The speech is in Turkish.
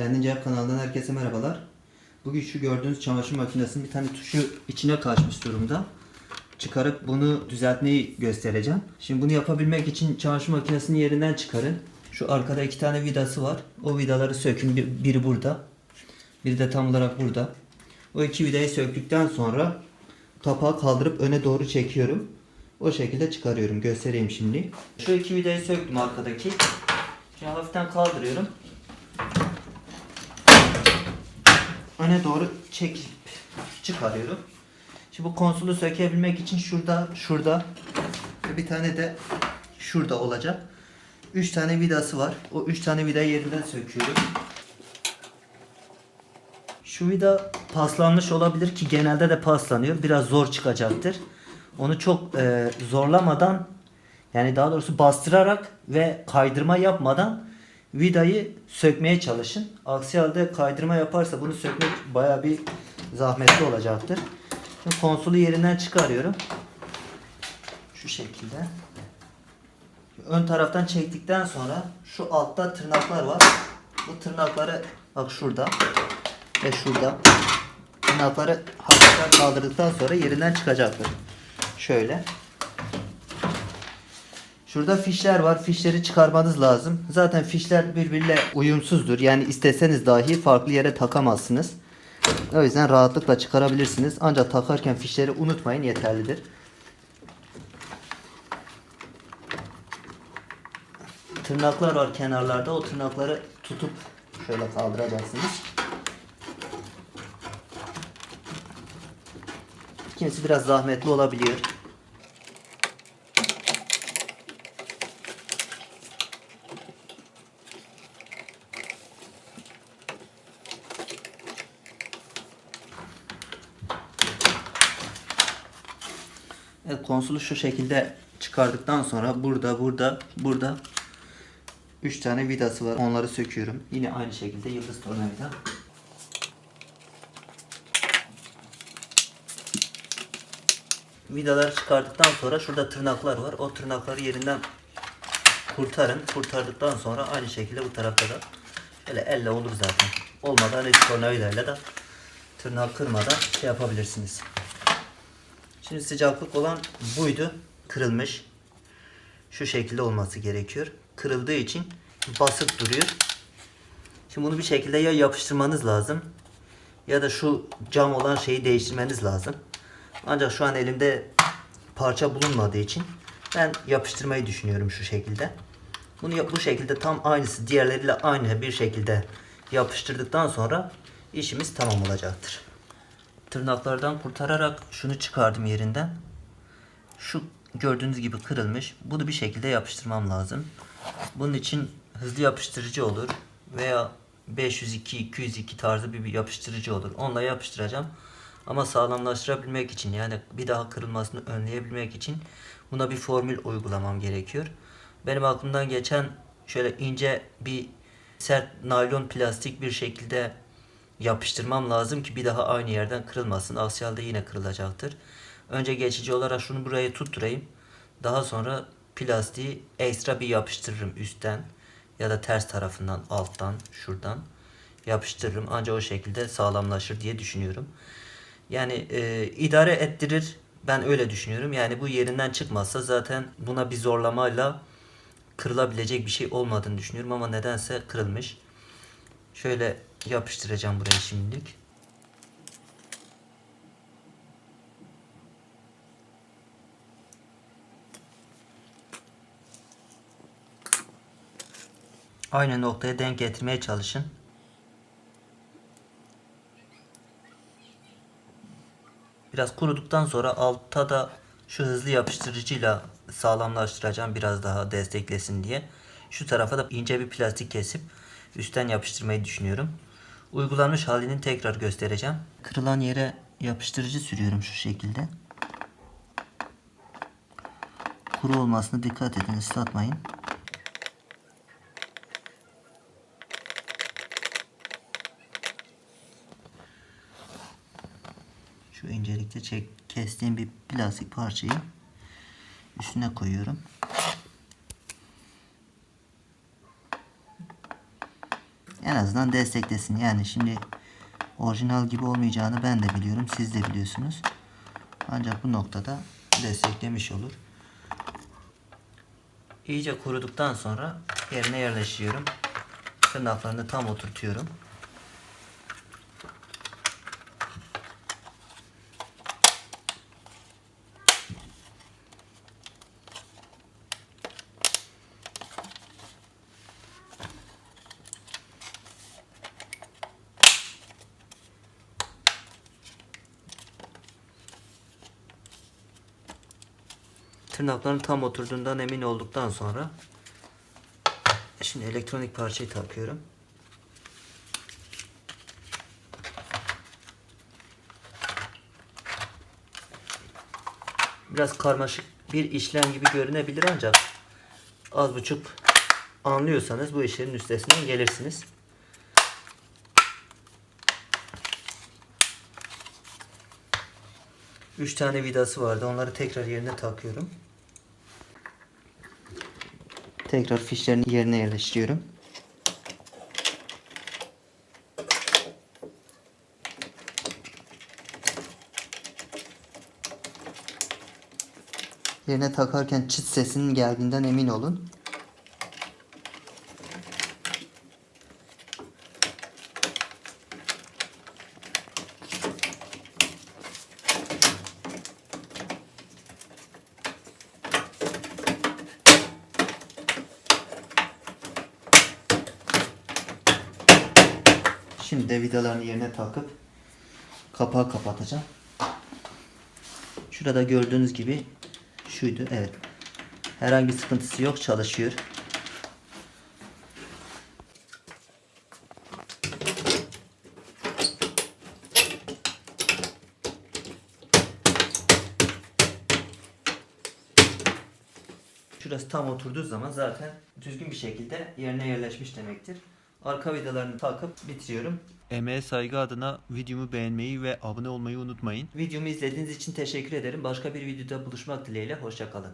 Kendince Yap kanalından herkese merhabalar. Bugün şu gördüğünüz çamaşır makinesinin bir tane tuşu içine kaçmış durumda. Çıkarıp bunu düzeltmeyi göstereceğim. Şimdi bunu yapabilmek için çamaşır makinesini yerinden çıkarın. Şu arkada iki tane vidası var. O vidaları sökün. Bir- Biri burada. Biri de tam olarak burada. O iki vidayı söktükten sonra kapağı kaldırıp öne doğru çekiyorum. O şekilde çıkarıyorum. Göstereyim şimdi. Şu iki vidayı söktüm arkadaki. Şimdi hafiften kaldırıyorum. Öne doğru çekip çıkarıyorum. Şimdi bu konsolu sökebilmek için şurada, şurada ve bir tane de şurada olacak. 3 tane vidası var. O 3 tane vidayı yerinden söküyorum. Şu vida paslanmış olabilir ki genelde de paslanıyor. Biraz zor çıkacaktır. Onu çok e, zorlamadan yani daha doğrusu bastırarak ve kaydırma yapmadan vidayı sökmeye çalışın. Aksi halde kaydırma yaparsa bunu sökmek baya bir zahmetli olacaktır. Şimdi konsolu yerinden çıkarıyorum. Şu şekilde. Ön taraftan çektikten sonra şu altta tırnaklar var. Bu tırnakları bak şurada ve şurada tırnakları hafiften kaldırdıktan sonra yerinden çıkacaktır. Şöyle. Şurada fişler var. Fişleri çıkarmanız lazım. Zaten fişler birbiriyle uyumsuzdur. Yani isteseniz dahi farklı yere takamazsınız. O yüzden rahatlıkla çıkarabilirsiniz. Ancak takarken fişleri unutmayın yeterlidir. Tırnaklar var kenarlarda. O tırnakları tutup şöyle kaldıracaksınız. Kimisi biraz zahmetli olabiliyor. Evet konsolu şu şekilde çıkardıktan sonra burada burada burada 3 tane vidası var. Onları söküyorum. Yine aynı şekilde yıldız tornavida. Vidaları çıkardıktan sonra şurada tırnaklar var. O tırnakları yerinden kurtarın. Kurtardıktan sonra aynı şekilde bu tarafta da şöyle elle olur zaten. Olmadan el tornavidayla da tırnağı kırmadan şey yapabilirsiniz. Şimdi sıcaklık olan buydu. Kırılmış. Şu şekilde olması gerekiyor. Kırıldığı için basık duruyor. Şimdi bunu bir şekilde ya yapıştırmanız lazım ya da şu cam olan şeyi değiştirmeniz lazım. Ancak şu an elimde parça bulunmadığı için ben yapıştırmayı düşünüyorum şu şekilde. Bunu bu şekilde tam aynısı diğerleriyle aynı bir şekilde yapıştırdıktan sonra işimiz tamam olacaktır. Tırnaklardan kurtararak şunu çıkardım yerinden. Şu gördüğünüz gibi kırılmış. Bunu bir şekilde yapıştırmam lazım. Bunun için hızlı yapıştırıcı olur veya 502 202 tarzı bir, yapıştırıcı olur. Onunla yapıştıracağım. Ama sağlamlaştırabilmek için yani bir daha kırılmasını önleyebilmek için buna bir formül uygulamam gerekiyor. Benim aklımdan geçen şöyle ince bir sert naylon plastik bir şekilde yapıştırmam lazım ki bir daha aynı yerden kırılmasın. Aksi halde yine kırılacaktır. Önce geçici olarak şunu buraya tutturayım. Daha sonra plastiği ekstra bir yapıştırırım üstten ya da ters tarafından alttan şuradan yapıştırırım. Ancak o şekilde sağlamlaşır diye düşünüyorum. Yani e, idare ettirir. Ben öyle düşünüyorum. Yani bu yerinden çıkmazsa zaten buna bir zorlamayla kırılabilecek bir şey olmadığını düşünüyorum ama nedense kırılmış. Şöyle yapıştıracağım burayı şimdilik. Aynı noktaya denk getirmeye çalışın. Biraz kuruduktan sonra altta da şu hızlı yapıştırıcıyla sağlamlaştıracağım biraz daha desteklesin diye. Şu tarafa da ince bir plastik kesip üstten yapıştırmayı düşünüyorum. Uygulanmış halini tekrar göstereceğim. Kırılan yere yapıştırıcı sürüyorum şu şekilde. Kuru olmasına dikkat edin ıslatmayın. Şu incelikte çek, kestiğim bir plastik parçayı üstüne koyuyorum. En azından desteklesin. Yani şimdi orijinal gibi olmayacağını ben de biliyorum. Siz de biliyorsunuz. Ancak bu noktada desteklemiş olur. İyice kuruduktan sonra yerine yerleştiriyorum. Tırnaklarını tam oturtuyorum. Tırnakların tam oturduğundan emin olduktan sonra şimdi elektronik parçayı takıyorum. Biraz karmaşık bir işlem gibi görünebilir ancak az buçuk anlıyorsanız bu işlerin üstesinden gelirsiniz. Üç tane vidası vardı. Onları tekrar yerine takıyorum. Tekrar fişlerini yerine yerleştiriyorum. Yerine takarken çıt sesinin geldiğinden emin olun. Şimdi de vidalarını yerine takıp kapağı kapatacağım. Şurada gördüğünüz gibi şuydu. Evet. Herhangi bir sıkıntısı yok. Çalışıyor. Şurası tam oturduğu zaman zaten düzgün bir şekilde yerine yerleşmiş demektir. Arka vidalarını takıp bitiriyorum. Emeğe saygı adına videomu beğenmeyi ve abone olmayı unutmayın. Videomu izlediğiniz için teşekkür ederim. Başka bir videoda buluşmak dileğiyle. Hoşçakalın.